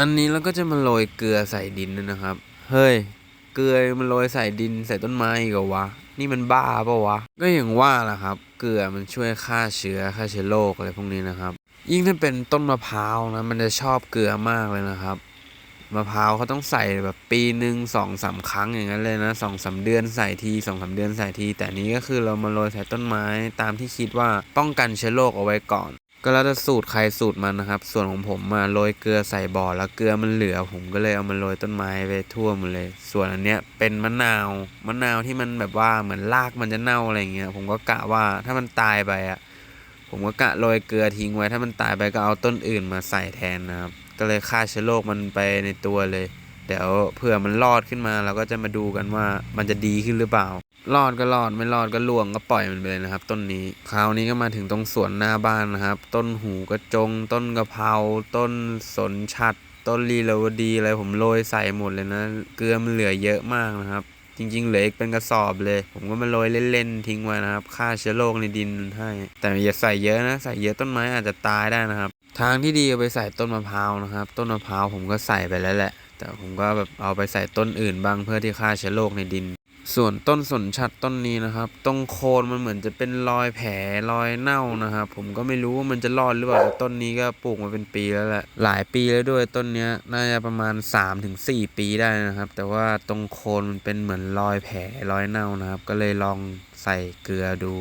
อันนี้เราก็จะมาโรยเกลือใส่ดินนะครับ เฮ้ย เกลือมันโรยใส่ดินใส่ต้นไม้อีกเหรอวะ นี่มันบ้าปะวะ ก็อย่างว่าแหละครับ เกลือมันช่วยฆ่าเชื้อฆ่าเชื้อโรคอะไรพวกนี้นะครับ ยิ่งถ้าเป็นต้นมะพร้าวนะ มันจะชอบเกลือมากเลยนะครับ มะพร้าวเขาต้องใส่แบบปีหนึ่งสองสามครั้งอย่างนั้นเลยนะสองสามเดือนใส่ทีสองสามเดือนใส่ที แต่นี้ก็คือเรามาโรยใส่ต้นไม้ตามที่คิดว่าป้องกันเชื้อโรคเอาไว้ก่อน ก็แล้วแต่สูตรใครสูตรมันนะครับ ส่วนของผมมาโรยเกลือใส่บ่อแล้วเกลือมันเหลือ ผมก็เลยเอามาโรยต้นไม้ไปทั่วหมดเลย ส่วนอันเนี้ยเป็นมะนาวมะนาวที่มันแบบว่าเหมือนรากมันจะเน่าอะไรเงี้ยผมก็กะว่าถ้ามันตายไปอะผมก็กะโรยเกลือทิ้งไว้ถ้ามันตายไปก็เอาต้นอื่นมาใส่แทนนะครับ ก็เลยฆ่าเชื้อโรคมันไปในตัวเลย เดี๋ยวเผื่อมันรอดขึ้นมาเราก็จะมาดูกันว่ามันจะดีขึ้นหรือเปล่า รอดก็รอดไม่รอดก็ล่วงก็ปล่อยมันไปเลยนะครับ ต้นนี้คราวนี้ก็มาถึงตรงสวนหน้าบ้านนะครับ ต้นหูกระจง ต้นกะเพราต้นสนชัด ต้นลีลาวดีอะไรผมโรยใส่หมดเลยนะ เกลือมันเหลือเยอะมากนะครับ จริง ๆ เหลืออีกเป็นกระสอบเลย ผมก็มาโรยเล่นๆทิ้งไว้นะครับฆ่าเชื้อโรคในดินให้ แต่อย่าใส่เยอะนะ ใส่เยอะต้นไม้อาจจะตายได้นะครับ ทางที่ดีเอาไปใส่ต้นมะพร้าวนะครับ ต้นมะพร้าวผมก็ใส่ไปแล้วแหละแต่ผมก็แบบเอาไปใส่ต้นอื่นบ้างเพื่อที่ฆ่าเชื้อโรคในดิน ส่วนต้นสนชัดต้นนี้นะครับ ตรงโคนมันเหมือนจะเป็นรอยแผลรอยเน่านะครับ ผมก็ไม่รู้ว่ามันจะรอดหรือเปล่าแต่ต้นนี้ก็ปลูกมาเป็นปีแล้วแหละ หลายปีแล้วด้วยต้นเนี้ยน่าจะประมาณ 3-4 ปีได้นะครับ แต่ว่าตรงโคนมันเป็นเหมือนรอยแผลรอยเน่านะครับ ก็เลยลองใส่เกลือดู